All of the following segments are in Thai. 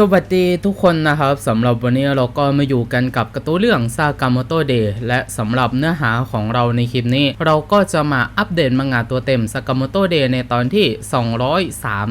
สวัสดีทุกคนนะครับสำหรับวันนี้เราก็มาอยู่กันกับกร์ตูนเรื่องซากามโตเดย์และสำหรับเนื้อหาของเราในคลิปนี้ เราก็จะมาอัปเดตมังงะตัวเต็มซากามโตเดย์ในตอนที่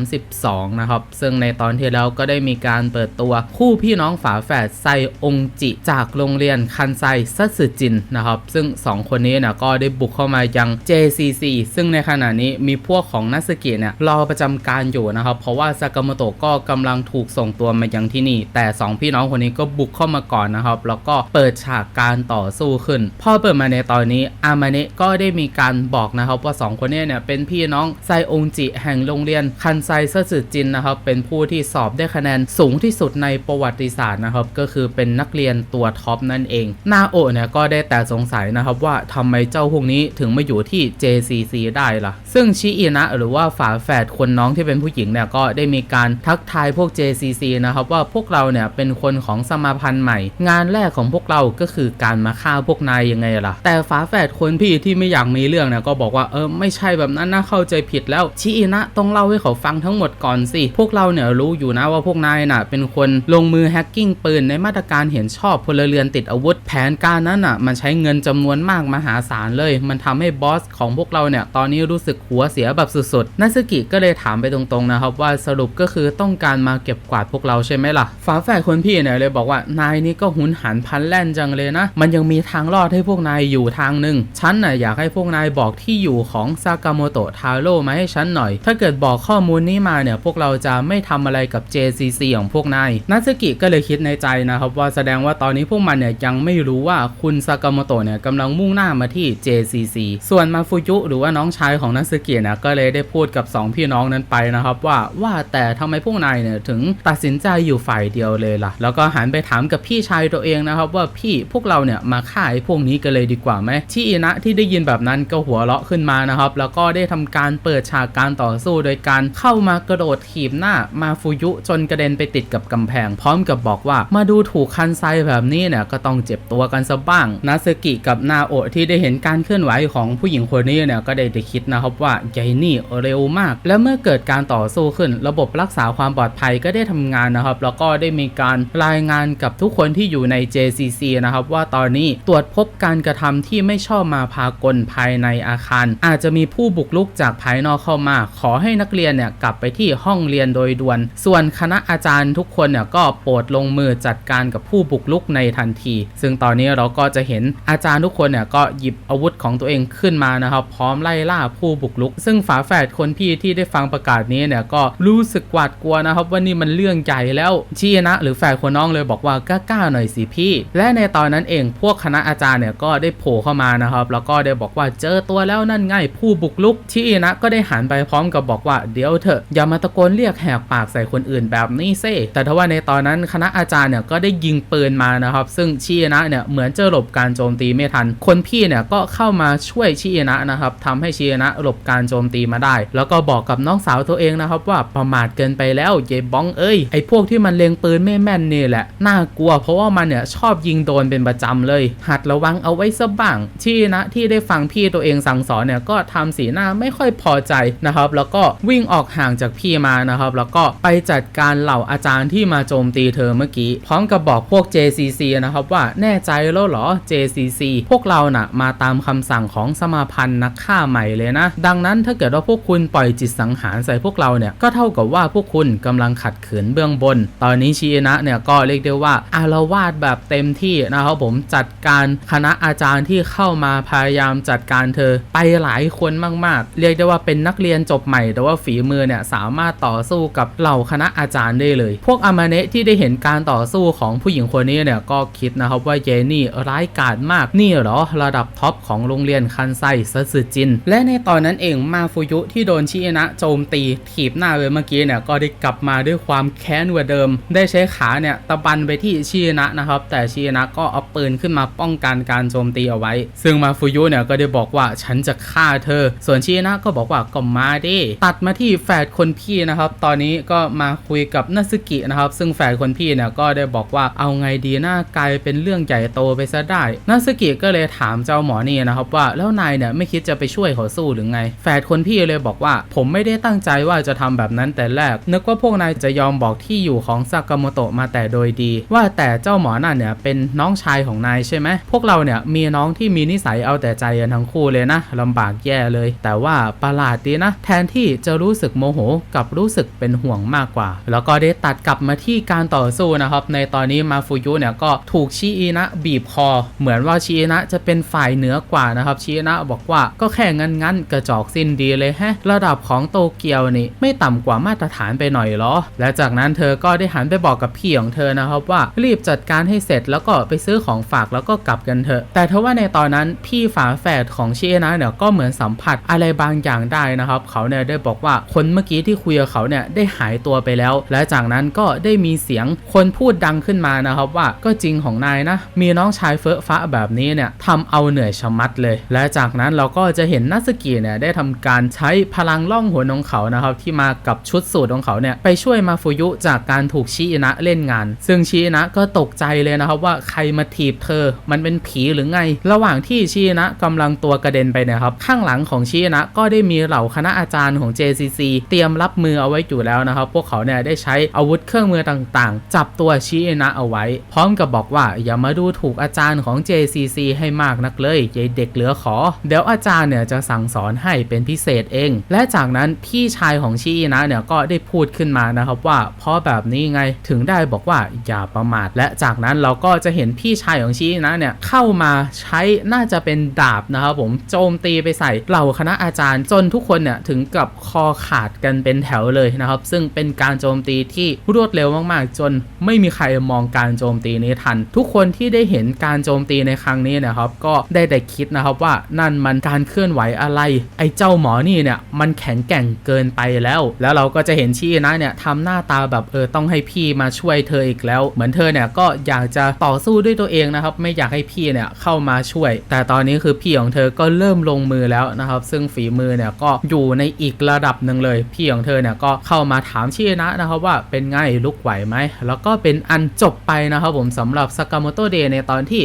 232 นะครับ ซึ่งในตอนที่แล้วก็ได้มีการเปิดตัว คู่พี่น้องฝาแฝดไซองจิ จากโรงเรียนคันไซซัตสึจินนะครับ ซึ่ง 2 คนนี้นี่ยก็ได้บุกเข้ามายัง JCC ซึ่งในขณะนี้มีพวกของนัสกิเนี่ยรอประจำการอยู่นะครับเพราะว่าซากามโตก็กำลังถูกส่งตัวมายังที่นี่ แต่2พี่น้องคนนี้ก็บุกเข้ามาก่อนนะครับ แล้วก็เปิดฉากการต่อสู้ขึ้นพอเปิดมาในตอนนี้อามาเนะก็ได้มีการบอกนะครับว่า 2 คนนี้เนี่ยเป็นพี่น้องไซองจิแห่งโรงเรียนคันไซเซอร์สึจินนะครับเป็นผู้ที่สอบได้คะแนนสูงที่สุดในประวัติศาสตร์นะครับก็คือเป็นนักเรียนตัวท็อปนั่นเองนาโอเนี่ยก็ได้แต่สงสัยนะครับว่าทำไมเจ้าพวกนี้ถึงมาอยู่ที่ JCC ได้ล่ะ ซึ่งชิอินะหรือว่าฝาแฝดคนน้องที่เป็นผู้หญิงเนี่ยก็ได้มีการทักทายพวก JCC นะครับว่าพวกเราเนี่ยเป็นคนของสมาพันธ์ใหม่ งานแรกของพวกเราก็คือการมาฆ่าพวกนายยังไงล่ะ แต่ฝาแฝดคนพี่ที่ไม่อยากมีเรื่องเนี่ยก็บอกว่าเออไม่ใช่แบบนั้นนะเข้าใจผิดแล้วชิอินะต้องเล่าให้เขาฟังทั้งหมดก่อนสิ พวกเราเนี่ยรู้อยู่นะว่าพวกนายน่ะเป็นคนลงมือแฮกกิ้งปืนในมาตรการเห็นชอบพลเรือนติดอาวุธ แผนการนั้นอะมันใช้เงินจำนวนมากมหาศาลเลย มันทำให้บอสของพวกเราเนี่ยตอนนี้รู้สึกหัวเสียแบบสุดๆนัสกิก็เลยถามไปตรงๆนะครับว่าสรุปก็คือต้องการมาเก็บกวาดพวกเราใช่ไหมล่ะฝาแฝดคนพี่เนี่ยเลยบอกว่านายนี่ก็หุนหันพันแล่นจังเลยนะ มันยังมีทางรอดให้พวกนายอยู่ทางหนึ่งฉันน่ะอยากให้พวกนายบอกที่อยู่ของซากาโมโตะทาโร่มาให้ฉันหน่อย ถ้าเกิดบอกข้อมูลนี้มาเนี่ยพวกเราจะไม่ทำอะไรกับ JCC ของพวกนายนัสกิก็เลยคิดในใจนะครับว่าแสดงว่าตอนนี้พวกมันเนี่ยยังไม่รู้ว่าคุณซากาโมโตะเนี่ยกำลังมุ่งหน้ามาที่ JCC ส่วนมาฟุยุหรือว่าน้องชายของนัสกิเนี่ยก็เลยได้พูดกับ 2 พี่น้องนั้นไปนะครับว่าว่าแต่ทำไมพวกนายเนี่ยถึงตัดสินใจอยู่ฝ่ายเดียวเลยล่ะ แล้วก็หันไปถามกับพี่ชายตัวเองนะครับว่าพี่พวกเราเนี่ยมาฆ่าไอ้พวกนี้กันเลยดีกว่าไหมที่อินะที่ได้ยินแบบนั้นก็หัวเราะขึ้นมานะครับ แล้วก็ได้ทำการเปิดฉากการต่อสู้โดยการเข้ามากระโดดถีบหน้ามาฟุยุจนกระเด็นไปติดกับกำแพง พร้อมกับบอกว่ามาดูถูกคันไซแบบนี้เนี่ยก็ต้องเจ็บตัวกันซะบ้างนาซึกิกับนาโอะที่ได้เห็นการเคลื่อนไหวของผู้หญิงคนนี้เนี่ยก็ได้ได้คิดนะครับว่าใหญ่นี่เร็วมาก และเมื่อเกิดการต่อสู้ขึ้น ระบบรักษาความปลอดภัยก็ได้ทำงานนะครับแล้วก็ได้มีการรายงานกับทุกคนที่อยู่ใน JCC นะครับว่าตอนนี้ตรวจพบการกระทำที่ไม่ชอบมาพากลภายในอาคาร อาจจะมีผู้บุกรุกจากภายนอกเข้ามา ขอให้นักเรียนเนี่ยกลับไปที่ห้องเรียนโดยด่วน ส่วนคณะอาจารย์ทุกคนเนี่ยก็โปรดลงมือจัดการกับผู้บุกรุกในทันที ซึ่งตอนนี้เราก็จะเห็นอาจารย์ทุกคนเนี่ยก็หยิบอาวุธของตัวเองขึ้นมานะครับ พร้อมไล่ล่าผู้บุกรุก ซึ่งฝาแฝดคนพี่ที่ได้ฟังประกาศนี้เนี่ยก็รู้สึกหวาดกลัวนะครับว่านี่มันเรื่องใหญ่แล้วชีนะ หรือแฝดคนน้องเลยบอกว่ากล้าๆหน่อยสิพี่ และในตอนนั้นเองพวกคณะอาจารย์เนี่ยก็ได้โผล่เข้ามานะครับ แล้วก็ได้บอกว่าเจอตัวแล้วนั่นไงผู้บุกรุกชี้นะ ก็ได้หันไปพร้อมกับบอกว่าเดี๋ยวเถอะอย่ามาตะโกนเรียกแหกปากใส่คนอื่นแบบนี้เซ่แต่ทว่าในตอนนั้นคณะอาจารย์เนี่ยก็ได้ยิงปืนมานะครับ ซึ่งชี้นะเนี่ยเหมือนจะหลบการโจมตีไม่ทัน คนพี่เนี่ยก็เข้ามาช่วยชี้นะนะครับทำให้ชี้นะหลบการโจมตีมาได้ แล้วก็บอกกับน้องสาวตัวเองนะครับว่าประมาทเกินไปแล้วเยบ้องเอ้ยไอพวกที่มันเล็งปืนไม่แม่นนี่แหละ น่ากลัว เพราะว่ามันเนี่ยชอบยิงโดนเป็นประจำเลย หัดระวังเอาไว้ซะบ้างชีนะที่ได้ฟังพี่ตัวเองสั่งสอนเนี่ยก็ทำสีหน้าไม่ค่อยพอใจนะครับ แล้วก็วิ่งออกห่างจากพี่มานะครับ แล้วก็ไปจัดการเหล่าอาจารย์ที่มาโจมตีเธอเมื่อกี้ พร้อมกับบอกพวก JCC นะครับว่าแน่ใจแล้วเหรอ JCC พวกเราน่ะมาตามคำสั่งของสมาพันธ์นักฆ่าใหม่เลยนะ ดังนั้นถ้าเกิดว่าพวกคุณปล่อยจิตสังหารใส่พวกเราเนี่ยก็เท่ากับว่าพวกคุณกำลังขัดขืนเบื้องบน ตอนนี้ชีนะเนี่ยก็เรียกได้ว่าอารวาสแบบเต็มที่นะครับผมจัดการคณะอาจารย์ที่เข้ามาพยายามจัดการเธอไปหลายคนมากๆ เรียกได้ว่าเป็นนักเรียนจบใหม่ แต่ว่าฝีมือเนี่ยสามารถต่อสู้กับเหล่าคณะอาจารย์ได้เลย พวกอามาเนะที่ได้เห็นการต่อสู้ของผู้หญิงคนนี้เนี่ยก็คิดนะครับว่าเยนี่ร้ายกาจมากนี่เหรอระดับท็อปของโรงเรียนคันไซซัตสึจิน และในตอนนั้นเองมาฟุยุที่โดนชิเนะโจมตีถีบหน้าไปเมื่อกี้เนี่ยก็ได้กลับมาด้วยความแค้นกว่าเดิม ได้ใช้ขาเนี่ยตะบันไปที่ชิเอนะนะครับ แต่ชิเอนะก็เอาปืนขึ้นมาป้องกันการโจมตีเอาไว้ ซึ่งมาฟุยุเนี่ยก็ได้บอกว่าฉันจะฆ่าเธอ ส่วนชิเอนะก็บอกว่าก็มาดิตัดมาที่แฝดคนพี่นะครับ ตอนนี้ก็มาคุยกับนัสกินะครับ ซึ่งแฝดคนพี่เนี่ยก็ได้บอกว่าเอาไงดีน่ากลายเป็นเรื่องใหญ่โตไปซะได้นัสกิก็เลยถามเจ้าหมอนี่นะครับว่าแล้วนายเนี่ยไม่คิดจะไปช่วยเขาสู้หรือไง แฝดคนพี่เลยบอกว่า ผมไม่ได้ตั้งใจว่าจะทำแบบนั้นแต่แรก นึกว่าพวกนายจะยอมบอกที่ที่อยู่ของซากาโมโตะมาแต่โดยดี ว่าแต่เจ้าหมอนั่นเนี่ยเป็นน้องชายของนายใช่ไหมพวกเราเนี่ยมีน้องที่มีนิสัยเอาแต่ใจกันทั้งคู่เลยนะลำบากแย่เลย แต่ว่าประหลาดดีนะ แทนที่จะรู้สึกโมโหกับรู้สึกเป็นห่วงมากกว่า แล้วก็ได้ตัดกลับมาที่การต่อสู้นะครับ ในตอนนี้มาฟูยุเนี่ยก็ถูกชิอินะบีบคอ เหมือนว่าชิอินะจะเป็นฝ่ายเหนือกว่านะครับชิอินะบอกว่าก็แค่งั้นงั้นกระจอกสิ้นดีเลยแฮะ ระดับของโตเกียวนี่ไม่ต่ำกว่ามาตรฐานไปหน่อยหรอ และจากนั้นเธอก็ได้หันไปบอกกับพี่ของเธอนะครับว่ารีบจัดการให้เสร็จแล้วก็ไปซื้อของฝากแล้วก็กลับกันเถอะ แต่ทว่าในตอนนั้นพี่ฝาแฝดของชิเอนะเนี่ยก็เหมือนสัมผัสอะไรบางอย่างได้นะครับ เขาเนี่ยได้บอกว่าคนเมื่อกี้ที่คุยกับเขาเนี่ยได้หายตัวไปแล้ว และจากนั้นก็ได้มีเสียงคนพูดดังขึ้นมานะครับว่าก็จริงของนายนะ มีน้องชายเฟอะฟ้าแบบนี้เนี่ยทำเอาเหนื่อยชะมัดเลย และจากนั้นเราก็จะเห็นนัสกิเนี่ยได้ทำการใช้พลังล่องหนของเขานะครับที่มากับชุดสูตรของเขาเนี่ยไปช่วยมาฟูยุจากการถูกชิอินะเล่นงาน ซึ่งชิอินะก็ตกใจเลยนะครับว่าใครมาถีบเธอ มันเป็นผีหรือไง ระหว่างที่ชิอินะกำลังตัวกระเด็นไปนี่ยครับ ข้างหลังของชิอินะก็ได้มีเหล่าคณะอาจารย์ของ JCC เตรียมรับมือเอาไว้อยู่แล้วนะครับ พวกเขาเนี่ยได้ใช้อาวุธเครื่องมือต่างๆ จับตัวชิอินะเอาไว้ พร้อมกับบอกว่าอย่ามาดูถูกอาจารย์ของ JCC ให้มากนักเลยยายเด็กเหลือขอ เดี๋ยวอาจารย์เนี่ยจะสั่งสอนให้เป็นพิเศษเอง และจากนั้นพี่ชายของชิอินะเนี่ยก็ได้พูดขึ้นมานะครับว่าเพราะแบบนี้ไง ถึงได้บอกว่าอย่าประมาท และจากนั้นเราก็จะเห็นพี่ชายของชิอินะเนี่ยเข้ามาใช้น่าจะเป็นดาบนะครับผมโจมตีไปใส่เหล่าคณะอาจารย์จนทุกคนเนี่ยถึงกับคอขาดกันเป็นแถวเลยนะครับ ซึ่งเป็นการโจมตีที่รวดเร็วมากๆ จนไม่มีใครมองการโจมตีนี้ทัน ทุกคนที่ได้เห็นการโจมตีในครั้งนี้นะครับ ก็ได้แต่คิดนะครับว่านั่นมันการเคลื่อนไหวอะไร ไอ้เจ้าหมอนี่เนี่ยมันแข็งแกร่งเกินไปแล้ว แล้วเราก็จะเห็นชีนะเนี่ยทำหน้าตาแบบเออต้องให้พี่มาช่วยเธออีกแล้ว เหมือนเธอเนี่ยก็อยากจะต่อสู้ด้วยตัวเองนะครับ ไม่อยากให้พี่เนี่ยเข้ามาช่วย แต่ตอนนี้คือพี่ของเธอก็เริ่มลงมือแล้วนะครับ ซึ่งฝีมือเนี่ยก็อยู่ในอีกระดับหนึ่งเลย พี่ของเธอเนี่ยก็เข้ามาถามชีนะนะครับว่าเป็นไงลุกไหวไหมแล้วก็เป็นอันจบไปนะครับผมสำหรับสกามโตเดย์ในตอนที่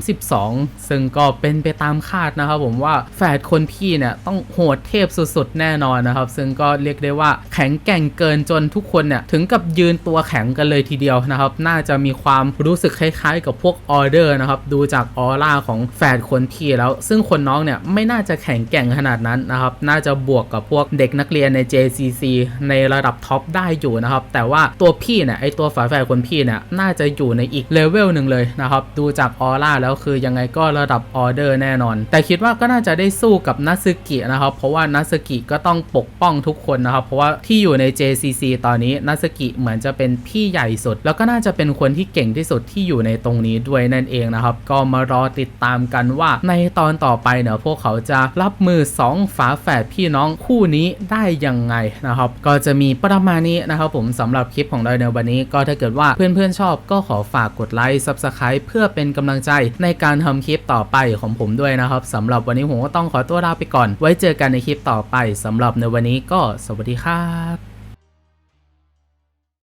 232 ซึ่งก็เป็นไปตามคาดนะครับผมว่าแฝดคนพี่เนี่ยต้องโหดเทพสุดๆแน่นอนนะครับ ซึ่งก็เรียกได้ว่าแข็งแกร่งเกินจนทุกคนเนี่ยถึงกับยืนตัวแข็งกันเลยทีเดียวนะครับน่าจะมีความรู้สึกคล้ายๆ กับพวกออเดอร์นะครับดูจากออร่าของแฝดคนพี่แล้ว ซึ่งคนน้องเนี่ยไม่น่าจะแข็งแกร่งขนาดนั้นนะครับน่าจะบวกกับพวกเด็กนักเรียนใน JCC ในระดับท็อปได้อยู่นะครับแต่ว่าตัวพี่เนี่ยไอตัวฝาแฝดคนพี่เนี่ยน่าจะอยู่ในอีกเลเวลหนึ่งเลยนะครับดูจากออร่าแล้วคือยังไงก็ระดับออเดอร์แน่นอน แต่คิดว่าก็น่าจะได้สู้กับนัสึกินะครับเพราะว่านัสึกิก็ต้องปกป้องทุกคนนะครับเพราะว่าที่อยู่ใน JCC ตอนนี้นัสกิเหมือนจะเป็นพี่ใหญ่สุด แล้วก็น่าจะเป็นคนที่เก่งที่สุดที่อยู่ในตรงนี้ด้วยนั่นเองนะครับ ก็มารอติดตามกันว่าในตอนต่อไปเนี่ยพวกเขาจะรับมือ 2 ฝาแฝดพี่น้องคู่นี้ได้ยังไงนะครับ ก็จะมีประมาณนี้นะครับผมสำหรับคลิปของเราในวันนี้ ก็ถ้าเกิดว่าเพื่อนๆชอบก็ขอฝากกดไลค์ Subscribe เพื่อเป็นกำลังใจในการทำคลิปต่อไปของผมด้วยนะครับสำหรับวันนี้ผมก็ต้องขอตัวลาไปก่อน ไว้เจอกันในคลิปต่อไปสำหรับในวันนี้ก็สวัสดีครับ